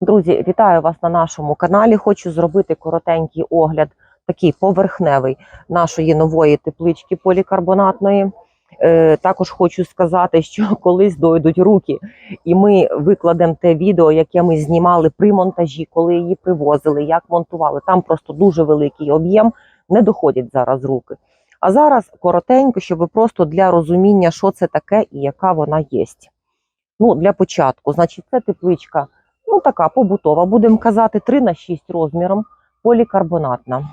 Друзі, вітаю вас на нашому каналі. Хочу зробити коротенький огляд, такий поверхневий нашої нової теплички полікарбонатної. Е, також хочу сказати, що колись дойдуть руки, і ми викладемо те відео, яке ми знімали при монтажі, коли її привозили, як монтували. Там просто дуже великий об'єм, не доходять зараз руки. А зараз коротенько, щоб просто для розуміння, що це таке і яка вона є. Ну, для початку, значить, це тепличка ну така побутова, будемо казати, 3 на 6 розміром, полікарбонатна.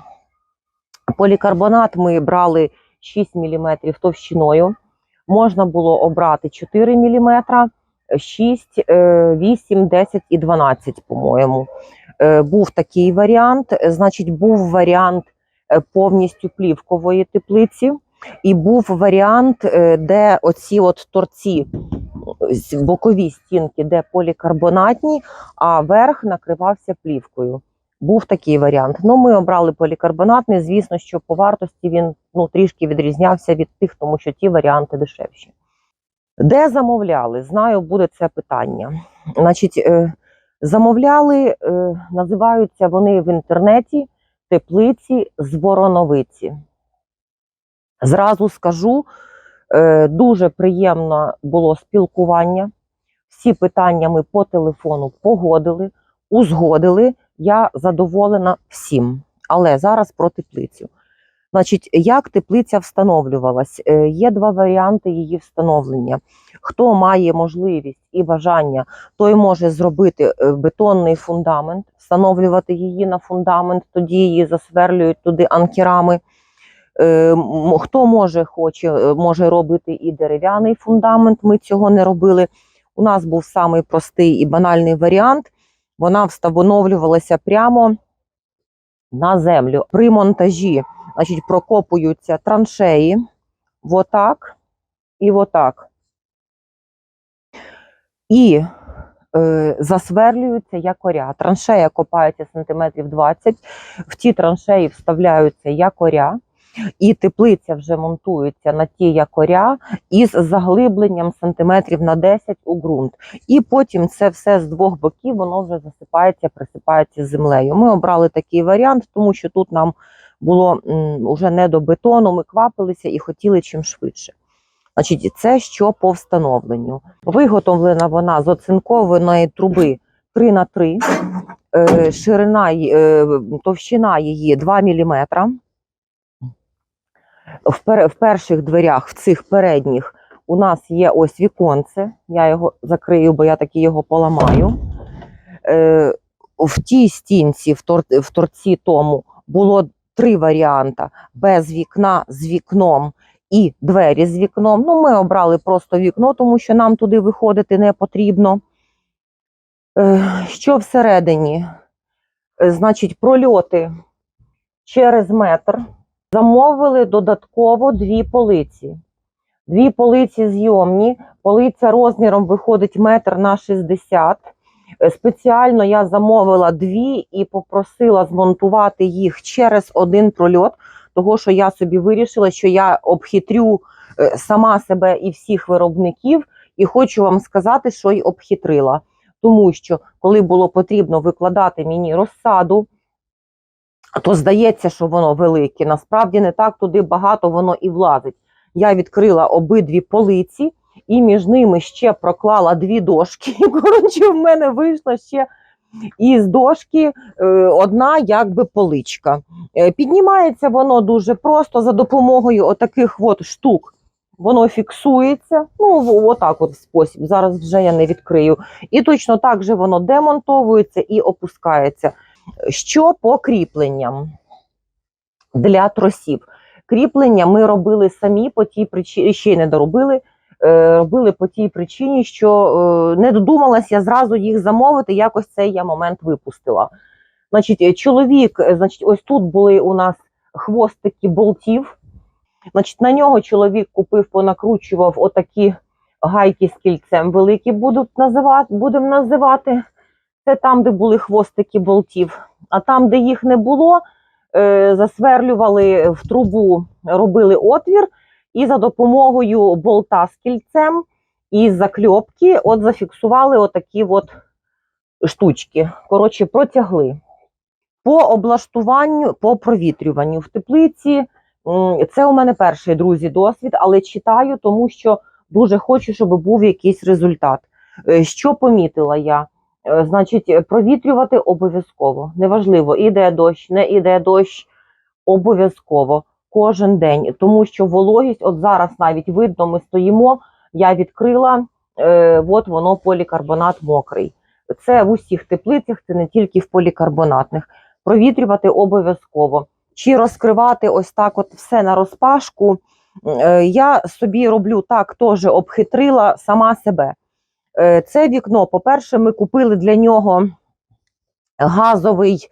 Полікарбонат ми брали 6 мм товщиною. Можна було обрати 4 мм, 6, 8, 10 і 12, по-моєму. Е, Був такий варіант. Значить, був варіант е, повністю плівкової теплиці, і був варіант, е, де оці от торці бокові стінки, де полікарбонатні, а верх накривався плівкою. Був такий варіант. Ну, ми обрали полікарбонатний. Звісно, що по вартості він ну, трішки відрізнявся від тих, тому що ті варіанти дешевші. Де замовляли? Знаю, буде це питання. Значить, е, замовляли, е, називаються вони в інтернеті теплиці з Вороновиці. Зразу скажу, Дуже приємно було спілкування. Всі питання ми по телефону погодили, узгодили. Я задоволена всім. Але зараз про теплицю. Значить, як теплиця встановлювалась? Е, Є два варіанти її встановлення. Хто має можливість і бажання, той може зробити е, бетонний фундамент, встановлювати її на фундамент, тоді її засверлюють туди анкерами. Е, Хто може хоче, е, може робити і дерев'яний фундамент. Ми цього не робили. У нас був самий простий і банальний варіант. Вона встановлювалася прямо на землю. При монтажі значить, прокопуються траншеї отак і отак. І е, засверлюються якоря. Траншея копається сантиметрів 20. В ті траншеї вставляються якоря. І теплиця вже монтується на ті якоря із заглибленням сантиметрів на 10 у ґрунт. І потім це все з двох боків воно вже засипається, присипається землею. Ми обрали такий варіант, тому що тут нам було м, уже не до бетону, ми квапилися і хотіли чим швидше. Значить, це що по встановленню. Виготовлена вона з оцинкованої труби 3 на 3 е, ширина, е, товщина її 2 мм. В, пер, в перших дверях, в цих передніх, у нас є ось віконце. Я його закрию, бо я таки його поламаю. Е, в тій стінці, в, тор, в торці тому, було три варіанти: без вікна, з вікном і двері з вікном. Ну, ми обрали просто вікно, тому що нам туди виходити не потрібно. Е, що всередині? Е, значить, прольоти через метр. Замовили додатково дві полиці. Дві полиці зйомні. Полиця розміром виходить метр на 60. Е, Спеціально я замовила дві і попросила змонтувати їх через один прольот, того що я собі вирішила, що я обхитрю е, сама себе і всіх виробників, і хочу вам сказати, що й обхитрила. Тому що коли було потрібно викладати мені розсаду, то здається, що воно велике. Насправді не так туди багато воно і влазить. Я відкрила обидві полиці і між ними ще проклала дві дошки. Коротше, в мене вийшла ще із дошки е, одна якби поличка. Е, піднімається воно дуже просто за допомогою отаких от штук. Воно фіксується, ну отак от спосіб. Зараз вже я не відкрию. І точно так же воно демонтовується і опускається. Що по кріпленням для тросів? Кріплення ми робили самі по тій причині, ще й не доробили. е, Робили по тій причині, що е, не додумалась я зразу їх замовити. Якось цей я момент випустила. Значить, е, чоловік, значить, ось тут були у нас хвостики болтів. Значить, на нього чоловік купив, понакручував отакі гайки з кільцем великі будуть називати, будемо називати. Це там, де були хвостики болтів. А там, де їх не було, е, засверлювали в трубу, робили отвір, і за допомогою болта з кільцем і закльопки от зафіксували отакі от штучки. Коротше, протягли. По облаштуванню, по провітрюванню в теплиці. Це у мене перший друзі досвід, але читаю, тому що дуже хочу, щоб був якийсь результат. Е, Що помітила я? Е, Значить, е, провітрювати обов'язково. Неважливо, іде дощ, не іде дощ. Обов'язково кожен день, тому що вологість, от зараз навіть видно, ми стоїмо. Я відкрила, е, от воно полікарбонат мокрий. Це в усіх теплицях, це не тільки в полікарбонатних. Провітрювати обов'язково. Чи розкривати ось так, от все на розпашку. Е, я собі роблю так, теж обхитрила сама себе. Е, Це вікно, по-перше, ми купили для нього газовий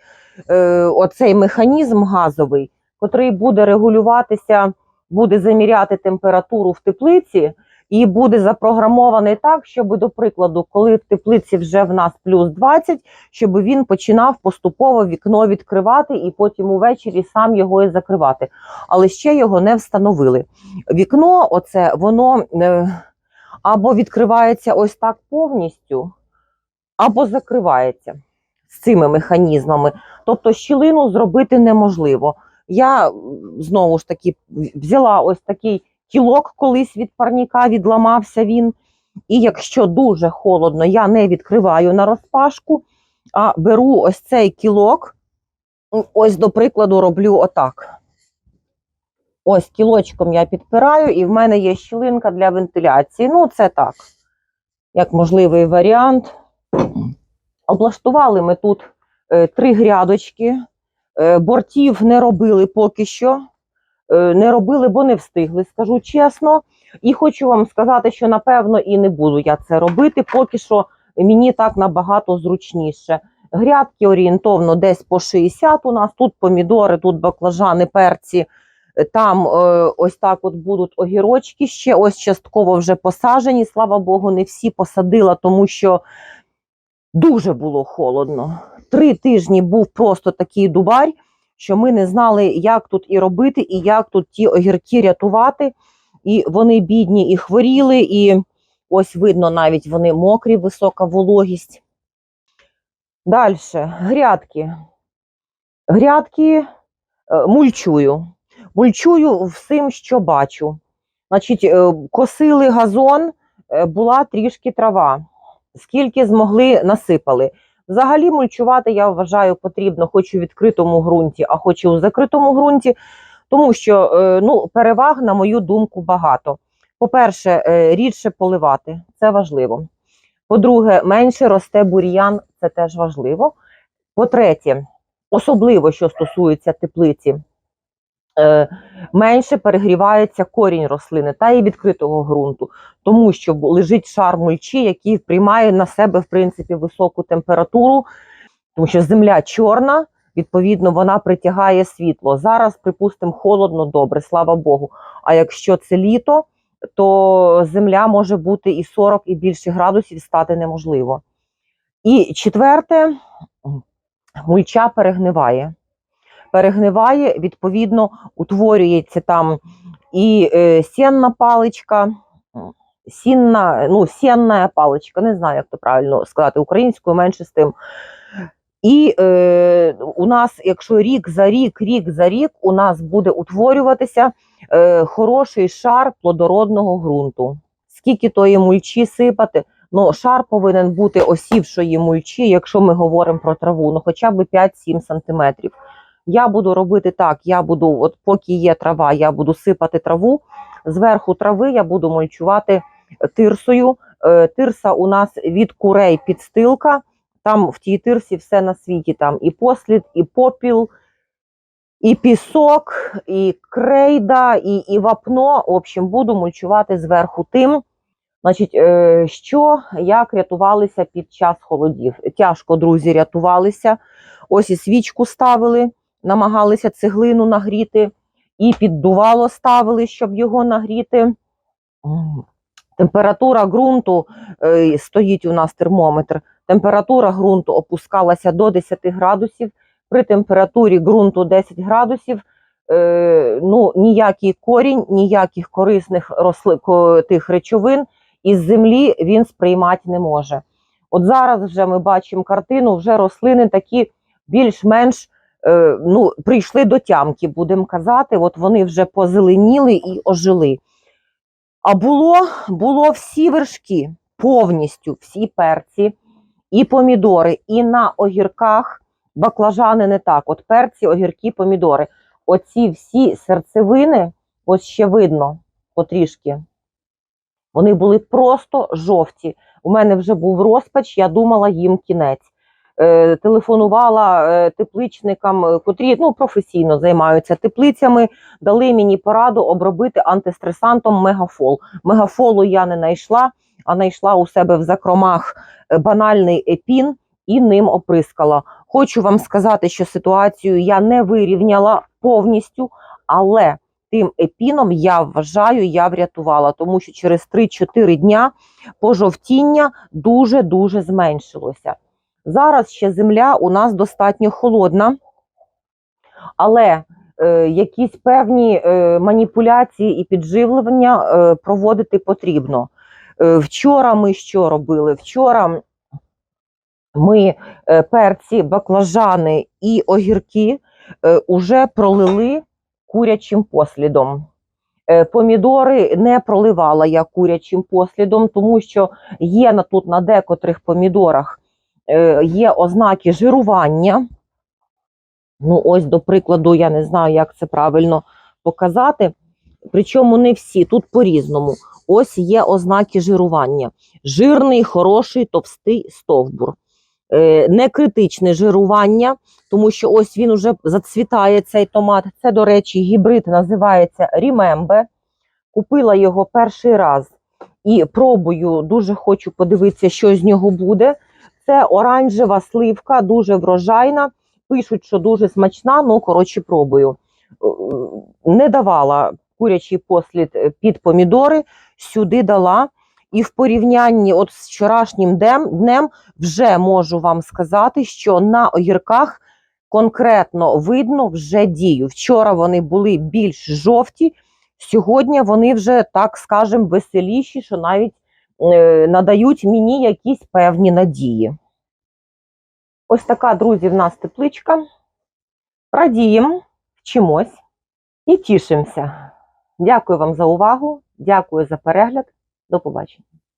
е, оцей механізм газовий, котрий буде регулюватися, буде заміряти температуру в теплиці і буде запрограмований так, щоб, до прикладу, коли в теплиці вже в нас плюс 20, щоб він починав поступово вікно відкривати і потім увечері сам його і закривати. Але ще його не встановили. Вікно, оце воно е, або відкривається ось так повністю, або закривається з цими механізмами. Тобто щілину зробити неможливо. Я знову ж таки взяла ось такий кілок колись від парніка, відламався він. І якщо дуже холодно, я не відкриваю на розпашку, а беру ось цей кілок, ось, до прикладу, роблю отак. Ось кілочком я підпираю, і в мене є щілинка для вентиляції. Ну, це так, як можливий варіант. Облаштували ми тут е, три грядочки. Е, бортів не робили поки що. Е, не робили, бо не встигли, скажу чесно. І хочу вам сказати, що напевно і не буду я це робити, поки що мені так набагато зручніше. Грядки орієнтовно десь по 60 у нас. Тут помідори, тут баклажани, перці. Там е, ось так от будуть огірочки ще. Ось частково вже посаджені. Слава Богу, не всі посадила, тому що дуже було холодно. Три тижні був просто такий дубарь, що ми не знали, як тут і робити, і як тут ті огірки рятувати. І вони бідні і хворіли, і ось видно, навіть вони мокрі, висока вологість. Далі, грядки. Грядки е, мульчую. Мульчую всім, що бачу. Значить, е, косили газон, е, була трішки трава. Скільки змогли, насипали. Взагалі мульчувати, я вважаю, потрібно хоч у відкритому ґрунті, а хоч і у закритому ґрунті, тому що е, ну, переваг, на мою думку, багато. По-перше, рідше поливати це важливо. По-друге, менше росте бур'ян, це теж важливо. По-третє, особливо що стосується теплиці, менше перегрівається корінь рослини та і відкритого ґрунту, тому що лежить шар мульчі, який приймає на себе в принципі високу температуру, тому що земля чорна, відповідно, вона притягає світло. Зараз, припустимо, холодно, добре, слава Богу. А якщо це літо, то земля може бути і 40, і більше градусів стати неможливо. І четверте, мульча перегниває. Перегниває, відповідно, утворюється там і е, сінна паличка, сінна, ну, сінна паличка, не знаю, як то правильно сказати українською, менше з тим. І е, у нас, якщо рік за рік, рік за рік, у нас буде утворюватися е, хороший шар плодородного ґрунту. Скільки тої мульчі сипати? Ну, шар повинен бути осівшої мульчі, якщо ми говоримо про траву, ну хоча б 5-7 сантиметрів. Я буду робити так: я буду, от поки є трава, я буду сипати траву. Зверху трави я буду мульчувати тирсою. Е, Тирса у нас від курей підстилка. Там в тій тирсі все на світі. Там і послід, і попіл, і пісок, і крейда, і, і вапно. В общем, буду мульчувати зверху тим. Значить, е, що як рятувалися під час холодів? Тяжко, друзі, рятувалися. Ось і свічку ставили, намагалися цеглину нагріти, і піддувало ставили, щоб його нагріти. Температура ґрунту е, стоїть у нас термометр. Температура ґрунту опускалася до 10 градусів. При температурі ґрунту 10 градусів е, ну, ніякий корінь, ніяких корисних росли, тих речовин із землі він сприймати не може. От зараз вже ми бачимо картину, вже рослини такі більш-менш ну, прийшли до тямки, будемо казати. От вони вже позеленіли і ожили. А було, було всі вершки, повністю всі перці, і помідори, і на огірках баклажани не так. От перці, огірки, помідори. Оці всі серцевини, ось ще видно потрішки. Вони були просто жовті. У мене вже був розпач, я думала їм кінець. Е, телефонувала е, тепличникам, е, котрі ну, професійно займаються теплицями, дали мені пораду обробити антистресантом мегафол. Мегафолу я не знайшла, а знайшла у себе в закромах банальний епін і ним оприскала. Хочу вам сказати, що ситуацію я не вирівняла повністю, але тим епіном я вважаю, я врятувала, тому що через 3-4 дня пожовтіння дуже-дуже зменшилося. Зараз ще земля у нас достатньо холодна, але е, якісь певні е, маніпуляції і підживлення е, проводити потрібно. Е, вчора ми що робили? Вчора ми е, перці, баклажани і огірки е, уже пролили курячим послідом. Е, Помідори не проливала я курячим послідом, тому що є на тут на декотрих помідорах є ознаки жирування. Ну, ось, до прикладу, я не знаю, як це правильно показати. Причому не всі, тут по-різному. Ось є ознаки жирування. Жирний, хороший, товстий стовбур. Е, не критичне жирування, тому що ось він уже зацвітає цей томат. Це, до речі, гібрид називається Рімембе. Купила його перший раз і пробую, дуже хочу подивитися, що з нього буде. Це оранжева сливка, дуже врожайна. Пишуть, що дуже смачна, ну, коротше, пробую. Е, Не давала курячий послід е, під помідори, сюди дала. І в порівнянні от з вчорашнім днем вже можу вам сказати, що на огірках конкретно видно вже дію. Вчора вони були більш жовті, сьогодні вони вже, так скажемо, веселіші, що навіть надають мені якісь певні надії. Ось така, друзі, в нас тепличка. Радіємо, вчимось і тішимося. Дякую вам за увагу, дякую за перегляд. До побачення.